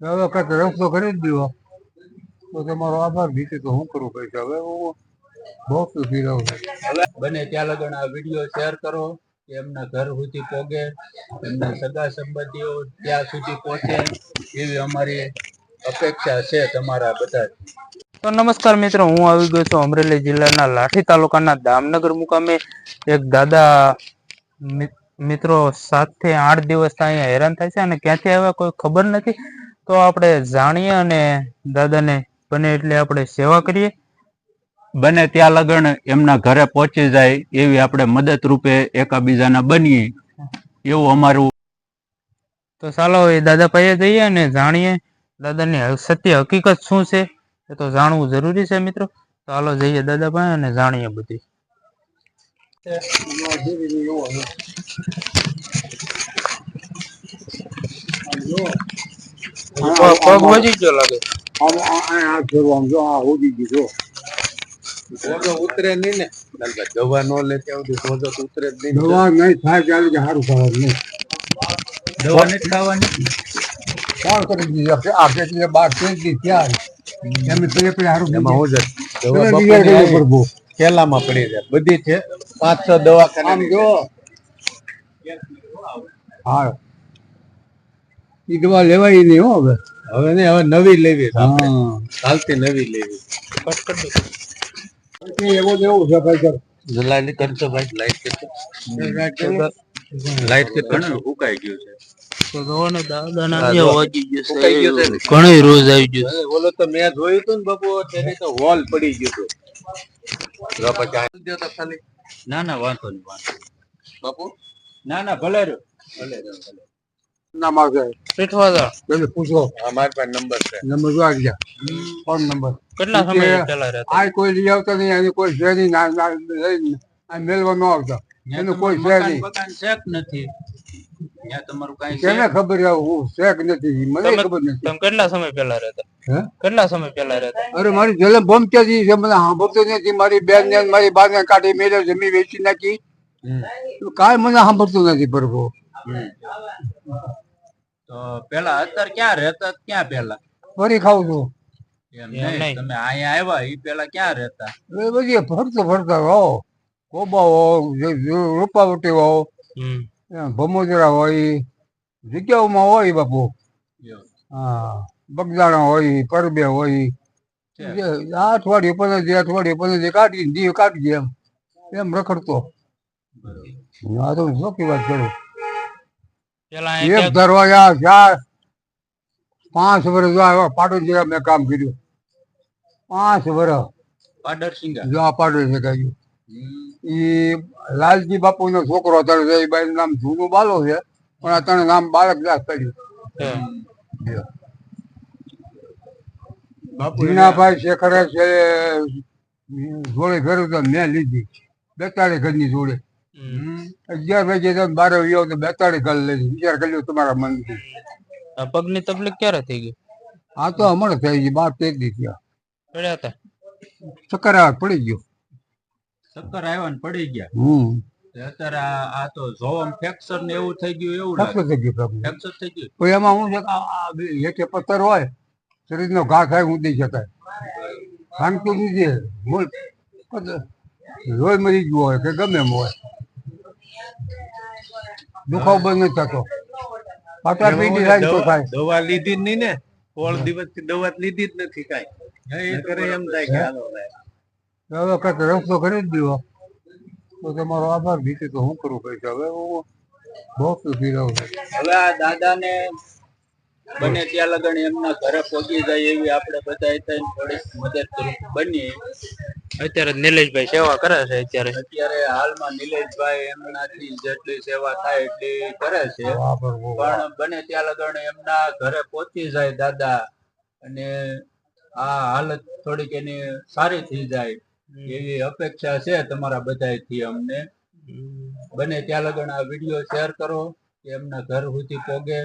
હવે કંઈક રસ્તો કરી જ દીધો. તો તમારો આભાર નીચે તો હું કરું પૈસા હવે હું બહુ સુખી રહું છું. બને ત્યાં લગન આ વીડિયો શેર કરો કે એમના ઘર સુધી પોગે એમના સગા સંબંધીઓ ત્યાં સુધી પહોંચે એવી અમારી અપેક્ષા છે તમારા બધા તો નમસ્કાર મિત્રો હું આવી ગયો છું અમરેલી જિલ્લાના લાઠી તાલુકાના દામનગર મુકામે. એક દાદા મિત્રો સાતથી આઠ દિવસ અહીંયા હેરાન થાય છે અને ક્યાંથી આવ્યા કોઈ ખબર નથી. તો આપણે જાણીએ અને દાદાને બને એટલે આપણે સેવા કરીએ. બને ત્યાં લગન એમના ઘરે પહોંચી જાય એવી આપણે મદદ રૂપે એકાબીજાના બનીએ. એવું અમારું તો ચાલો એ દાદા પાસે જઈએ અને જાણીએ દાદાની સત્ય હકીકત શું છે. એ તો જાણવું જરૂરી છે મિત્રો. તો ચાલો જઈએ દાદા પાસે અને જાણીએ બધી. પગ પગ વજી ગયો લાગે. આમ આ આ આ આમ જો આ હોજી ગયું સોજો ઉતરે નહીં ને. દવા નો લે ત્યાં સુધી સોજો ઉતરે જ નહીં દવા નહીં થાય ત્યારે કે સારું થવાનું નહીં. દવા નથી ખાવાની? કોણ કરી દીધી? આપણે બાર પેટી ત્યાં એમ પેલે પેલે સારું એમાં હું જ દવા થેલામાં પડી જાય. બધી છે. પાંચ છ દવા આમ જો. હા. એ દવા લેવાય નહીં હો હવે. હવે ને હવે નવી લેવી ચાલતી નવી લેવી એવો જ છે ભાઈ લાઈટ ઘણું ઉકાઈ ગયું છે? ઘણી રોજ આવી ગયો હવે ઓલો તો મેં જોયું હતું ને બાપુ તેની તો હોલ પડી ગયો હતું ખાલી. ના ના વાંધો નહીં વાંધો બાપુ? ના ના ભલે રહ્યો. ભલે રહ્યો ભલે ના માગે પીઠવા દો. પૂછો. આ મારી પાસે નંબર છે. નંબર જો આવી ગયા ફોન નંબર. કેટલા સમય પેલા રહેતા આ કોઈ લઈ આવતા નહીં એની કોઈ છે નહીં ના ના લઈને આ મેળવા ન આવતા. એનું કોઈ છે નહીં. બકાન નથી? ત્યાં તમારું કાંઈ છે? કેને ખબર હું છે નથી? મને ખબર નથી. તમે કેટલા સમય પહેલા રહેતા? હે? કેટલા સમય પહેલા રહેતા? અરે મારી જલમ ભમત્યાજી છે મને સાંભળતો નથી. મારી બેન ને મારી બા ને કાઢી મેળવ જમી વેચી નાખી. કાંઈ મને સાંભળતું નથી પ્રભુ. તો પેલા અત્યારે ક્યાં રહેતા? ક્યાં પેલા? ફરી ખાઉં છું. એમ નહીં તમે અહીંયા આવ્યા એ પેલા ક્યાં રહેતા? એ બધી ફરતો ફરતા હો કોબા હો રૂપાવટી હો ભમોજરા ભમોદરા હોય જગ્યાઓમાં હોય બાપુ. હા બગદાણા હોય પરબે હોય. આ અઠવાડિયે પંદર દી અઠવાડિયે પંદર દી કાઢી દીવ કાઢી એમ. એમ રખડતો. આ તો શોખી વાત કરું. એક દરવાજા ચાર પાંચ વર્ષ જો આવ્યા પાટણ જિલ્લા મેં કામ કર્યું પાંચ વર્ષ પાડરસિંગા જો આ છે કહ્યું હમ. લાલજી બાપુ નો છોકરો અત્યારે છે એ બાઈ નામ જૂનું બાલો છે પણ અત્યારે નામ બાળક દાસ કર્યું. જીનાભાઈ શેખરે છે જોડે ઘર મેં લીધી બેતાળી ઘરની જોડે હમ. અગિયાર વાગે તો બાર આવ્યો તો બેતાળી ઘર લીધી વિચાર કર્યો તમારા મનથી. પગની તકલીફ ક્યારે થઈ ગઈ? આ તો હમણાં થઈ ગઈ બાર તેર દી થયા. પડ્યા હતા? ચક્કર આવે પડી ગયો. ચક્કર આવ્યા ને પડી ગયા. હમ. અત્યારે આ તો ફ્રેક્ચર ને એવું થઈ ગયું એવું લાગે. થઈ ગયું ફ્રેક્ચર થઈ ગયું. કોઈ એમાં હું છે હેઠે પથ્થર હોય શરીરનો ઘા થાય ઊંધી શકાય. ભાંગતું નથી મૂળ પથ્થર લોહી મરી ગયું હોય કે ગમે એમ હોય. દુખાવો બંધ નથી થતો. પાટલા પીટી થાય તો થાય. દવા લીધી જ નહીં ને. સોળ દિવસથી દવા લીધી જ નથી કાંઈ. કરે એમ થાય કે હાલો ભાઈ. હવે કંઈક રસ્તો કરી જ દીધો. તો તમારો આભાર. બીજું તો હું કરું પૈસા હવે હું બહુ સુખી રહું છું. હવે આ દાદાને બને ત્યાં લગન એમના ઘરે પહોંચી જાય એવી આપણે બધા થઈને થોડીક મદદ બની. અત્યારે નિલેશભાઈ સેવા કરે છે અત્યારે. અત્યારે હાલમાં નિલેશભાઈ એમનાથી જેટલી સેવા થાય એટલી કરે છે. પણ બને ત્યાં લગન એમના ઘરે પહોંચી જાય દાદા. અને આ હાલત થોડીક એની સારી થઈ જાય. એવી અપેક્ષા છે તમારા બધાથી અમને. બને ત્યાં લગન આ વીડિયો શેર કરો. એમના ઘર સુધી પોગે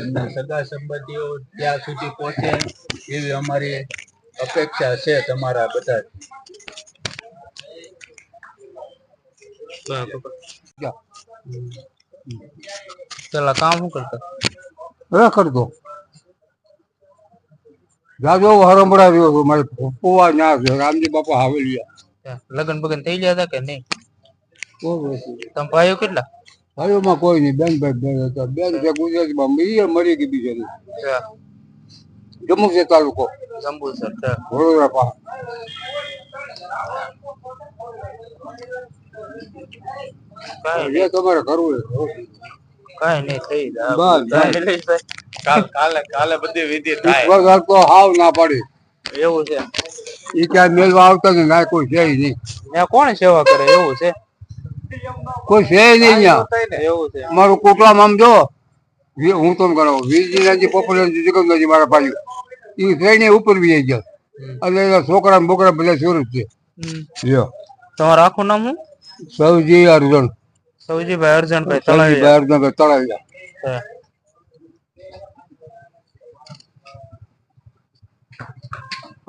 એમના સગા સંબંધીઓ ત્યાં સુધી પહોંચે એવી અમારી અપેક્ષા છે તમારા બધા પેલા કામ શું કરતા? હવે કરતો જાજો હરમડાવ્યો હતો મારે પોવા ના છે. રામજી બાપા હાવેલિયા લગન બગન થઈ ગયા હતા કે નહીં? તમે ભાઈઓ કેટલા? ભાઈઓમાં કોઈ નહીં બેન ભાઈ બેન હતા. બેન છે ગુજરાતીમાં એ મરી ગઈ બીજાની. જમ્મુ છે તાલુકો. જંબુસર વડોદરા પા જે તમારે કરવું કઈ નહીં થઈ જાય. કાલ- કાલે બધી વિધિ થાય. તો હાવ ના પાડી. એવું છે. એ ક્યાં મેળવા આવતા ને ના કોઈ છે નહીં. કોણ સેવા કરે? એવું છે? કોઈ છે નહીં અહીંયા. મારું કોટલામાં આમ જો. હું તો કરો વીરજીના પોપ્યુલર મારા ભાઈ એ ટ્રેને ઉપર બી ગયા. એટલે એના છોકરા બોકરા બધા સુરત છે. લ્યો. તમારું આખું નામ શું? સૌજી અર્જુન. સૌજીભાઈ અર્જનભાઈ તળાવિયા અર્જુનભાઈ તળાવિયા છે.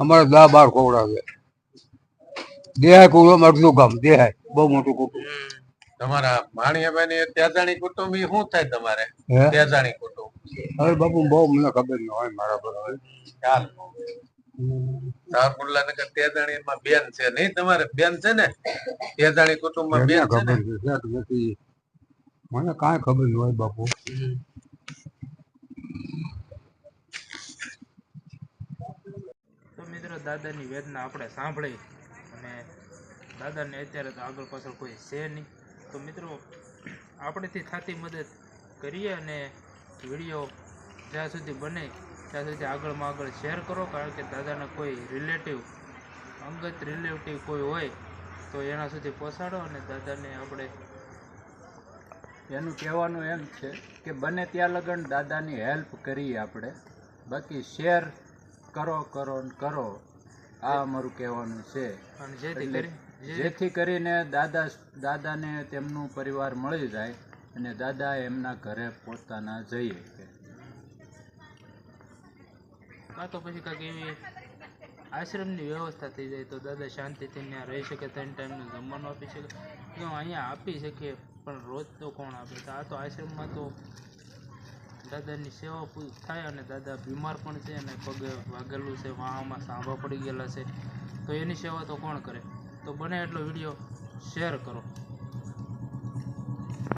અમારે દા બાર ખોવડા છે દેહાય કુટુંબ અડધું ગામ દેહાય. બહુ મોટું કુટુંબ. તમારા માણિયાભાઈ ની ત્યાજાણી કુટુંબ શું થાય તમારે? ત્યાજાણી કુટુંબ. હવે બાપુ બહુ મને ખબર ન હોય મારા પર હવે. ચાલ. સાવરકુંડલા નગર ત્યાજાણી માં બેન છે નહીં તમારે? બેન છે ને? કુટુંબમાં બેન છે ને? નથી. મને કાંઈ ખબર ન હોય બાપુ. મિત્ર દાદા મિત્રો દાદાની વેદના આપણે સાંભળી અને દાદાને અત્યારે તો આગળ પાછળ કોઈ છે નહીં. તો મિત્રો આપણેથી થતી મદદ કરીએ અને વીડિયો જ્યાં સુધી બને ત્યાં સુધી આગળમાં આગળ શેર કરો કારણ કે દાદાના કોઈ રિલેટિવ અંગત રિલેટિવ કોઈ હોય તો એના સુધી પહોંચાડો અને દાદાને આપણે એનું કહેવાનું એમ છે કે બને ત્યાં લગન દાદાની હેલ્પ કરીએ આપણે. બાકી શેર કરો કરો ને કરો આ અમારું કહેવાનું છે. અને જેથી કરી જે જેથી કરીને દાદા, દાદાને તેમનું પરિવાર મળી જાય અને દાદા એમના ઘરે પોતાના જઈ શકે. કાં તો પછી કાંઈક એવી આશ્રમની વ્યવસ્થા થઈ જાય તો દાદા શાંતિથી ત્યાં રહી શકે, ત્રણ ટાઈમનું જમવાનું આપી શકે. તો અહીંયા આપી શકીએ, પણ રોજ તો કોણ આપે? તો આ તો આશ્રમમાં તો દાદાની સેવા પૂ- થાય અને દાદા બીમાર પણ છે અને પગે વાગેલું છે, વાહામાં સાંભા પડી ગયેલા છે. તો એની સેવા તો કોણ કરે? તો બને એટલો વીડિયો શેર કરો.